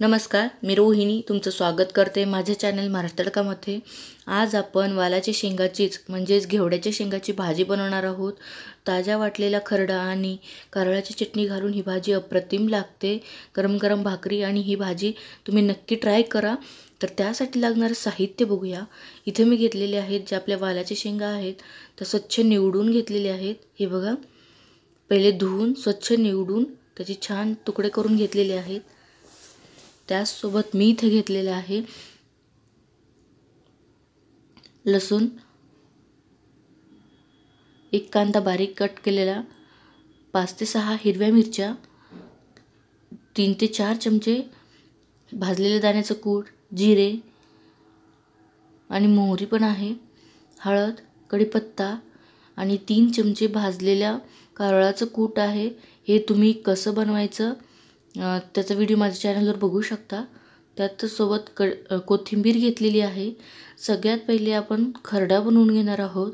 नमस्कार मी रोहिणी. तुमचं स्वागत करते माझ्या चॅनल महाराष्ट्रकामध्ये आज आपण वालाच्या शेंगाचीच म्हणजेच घेवड्याच्या शेंगाची भाजी बनवणार आहोत. ताज्या वाटलेला खरडा आणि कारळाची चटणी घालून ही भाजी अप्रतिम लागते. गरम गरम भाकरी आणि ही भाजी तुम्ही नक्की ट्राय करा. तर त्यासाठी लागणारं साहित्य बघूया. इथे मी घेतलेले आहेत जे आपल्या वालाच्या शेंगा आहेत तर स्वच्छ निवडून घेतलेले आहेत. हे बघा. पहिले धुवून स्वच्छ निवडून त्याचे छान तुकडे करून घेतलेले आहेत. त्याचसोबत मी इथे घेतलेलं आहे. लसूण एक कांदा बारीक कट केलेला पाच ते सहा हिरव्या मिरच्या तीन ते चार चमचे भाजलेल्या दाण्याचं कूट जिरे आणि मोहरी पण आहे हळद कढीपत्ता आणि तीन चमचे भाजलेल्या कारळाचं कूट आहे. हे तुम्ही कसं बनवायचं? त्याचा व्हिडिओ माझ्या चॅनलवर बघू शकता. त्यात सोबत क कोथिंबीर घेतलेली आहे. सगळ्यात पहिले आपण खरडा बनवून घेणार आहोत.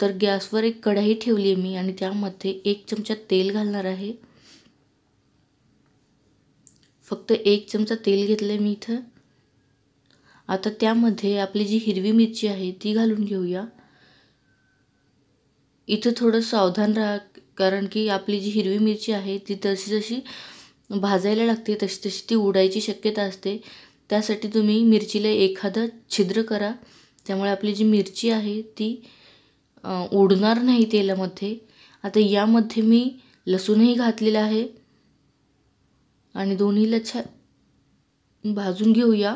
तर गॅसवर एक कढाई ठेवली आहे मी आणि त्यामध्ये एक चमचा तेल घालणार आहे. फक्त एक चमचा तेल घेतलं आहे मी इथं. आता त्यामध्ये आपली जी हिरवी मिरची आहे ती घालून घेऊया. इथं थोडं सावधान राहा कारण की आपली जी हिरवी मिरची आहे ती तशी जशी भाजायला लागते तशी तशी ती उडायची शक्यता असते. त्यासाठी तुम्ही मिरचीला एखादं छिद्र करा. त्यामुळे आपली जी मिरची आहे ती उडणार नाही तेलामध्ये. आता यामध्ये मी लसूणही घातलेला आहे. आणि दोन्हीला छान भाजून घेऊया.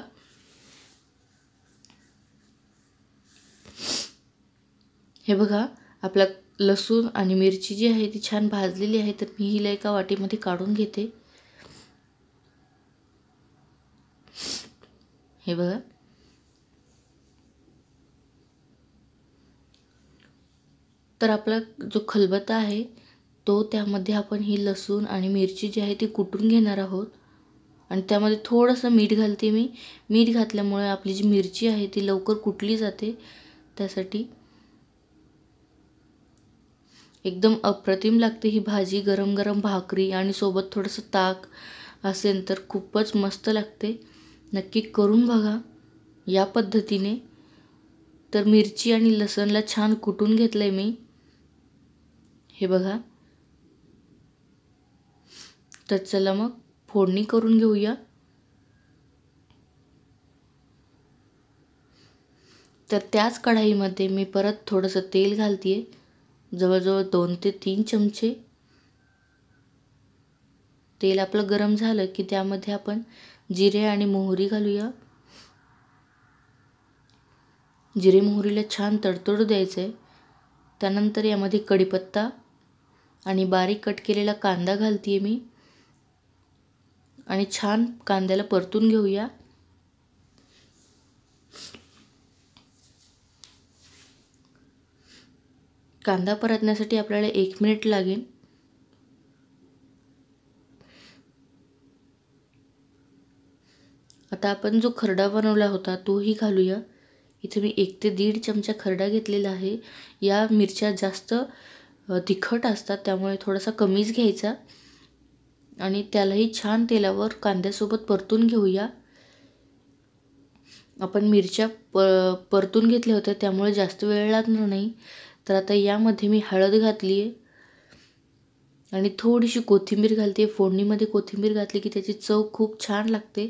हे बघा आपला लसूण आणि मिरची जी आहे ती छान भाजलेली आहे तर मी हिला एका वाटीमध्ये काढून घेते. हे बघा. तर आपला जो खलबत्ता आहे तो त्यामध्ये आपण ही लसूण आणि मिरची जी आहे ती कुटून घेणार आहोत. आणि त्यामध्ये थोडंसं मीठ घालते मी. मीठ घातल्यामुळे आपली जी मिरची आहे ती लवकर कुटली जाते. त्यासाठी एकदम अप्रतिम लागते ही भाजी. गरम गरम भाकरी आणि सोबत थोडंसं ताक असेल तर खूपच मस्त लागते. नक्की करून बघा. या पद्धतीने. तर मिरची आणि लसणला छान कुटून घेतलं आहे मी. हे बघा. तर चला मग फोडणी करून घेऊया. तर त्याच कढाईमध्ये मी परत थोडंसं तेल घालते जवळजवळ दोन ते तीन चमचे. तेल आपलं गरम झालं की त्यामध्ये आपण जिरे आणि मोहरी घालूया. जिरे मोहरीला छान तडतडू द्यायचं. आहे त्यानंतर यामध्ये कढीपत्ता आणि बारीक कट केलेला कांदा घालते आहे मी. आणि छान कांद्याला परतून घेऊया. कांदा परतण्यासाठी आपल्याला एक मिनिट लागेल. आता आपण जो खरडा बनवला होता तोही घालूया. इथे मी एक ते दीड चमचा खरडा घेतलेला आहे. या मिरच्या जास्त तिखट असतात त्यामुळे थोडासा कमीच घ्यायचा. आणि त्यालाही छान तेलावर कांद्यासोबत परतून घेऊया. आपण मिरच्या प परतून घेतल्या होत्या त्यामुळे जास्त वेळ लागणार नाही. तर आता यामध्ये मी हळद घातली आहे आणि थोडीशी कोथिंबीर घालते फोडणीमध्ये कोथिंबीर घातली की त्याची चव खूप छान लागते.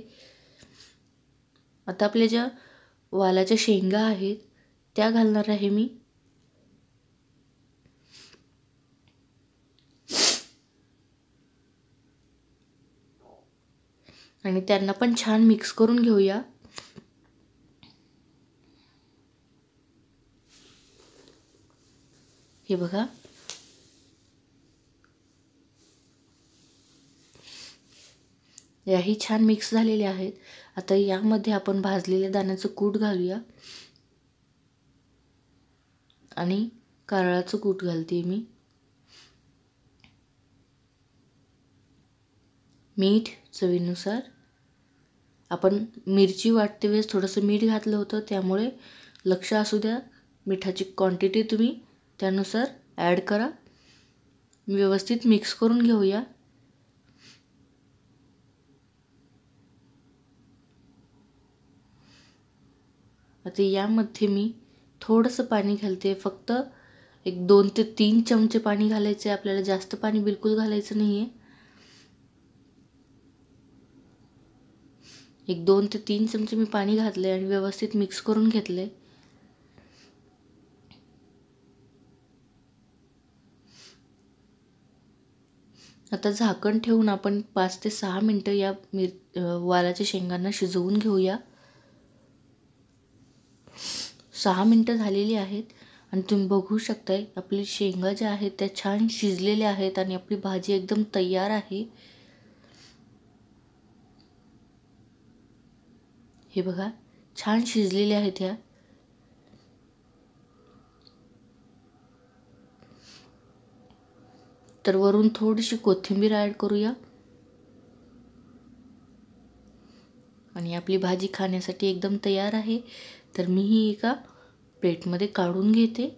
आता आपल्या ज्या वालाच्या शेंगा आहेत त्या घालणार आहे मी. आणि त्यांना पण छान मिक्स करून घेऊया. हे बघा. याही छान मिक्स झालेल्या आहेत. आता यामध्ये आपण भाजलेल्या दाण्याचं कूट घालूया. आणि कारळाचं कूट घालते मी. मीठ चवीनुसार. आपण मिरची वाटते वेळेस थोडंसं मीठ घातलं होतं त्यामुळे लक्ष असू द्या. मिठाची क्वांटिटी तुम्ही त्यानुसार ॲड करा. व्यवस्थित मिक्स करून घेऊया. आता यामध्ये मी थोडंसं पाणी घालते. फक्त एक दोन ते तीन चमचे पाणी घालायचे आपल्याला जास्त पाणी बिलकुल घालायचं नाही आहे एक दोन ते तीन चमचे मी पाणी घातले आणि व्यवस्थित मिक्स करून घेतले आता झाकण ठेवून आपण पाच ते सहा मिनटं या मिर वालाच्या शेंगांना शिजवून घेऊया. सहा मिनटं झालेली आहेत आणि तुम्ही बघू शकताय आपली शेंगा ज्या आहेत त्या छान शिजलेल्या आहेत आणि आपली भाजी एकदम तयार आहे. हे बघा छान शिजलेल्या आहेत ह्या. तर वरून थोडीशी कोथिंबीर ॲड करूया. आणि आपली भाजी खाण्यासाठी एकदम तयार आहे. तर मी ही एका प्लेटमध्ये काढून घेते.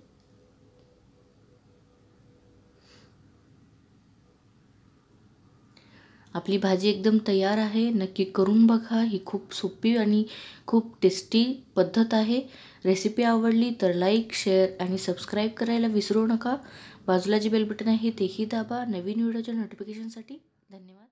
आपली भाजी एकदम तयार आहे. नक्की करून बघा. ही खूप सोपी आणि खूप टेस्टी पद्धत आहे. रेसिपी आवडली तर लाईक शेअर आणि सबस्क्राईब करायला विसरू नका. बाजूला जे बेल बटन आहे तेही दाबा. नवीन व्हिडिओच्या नोटिफिकेशनसाठी धन्यवाद.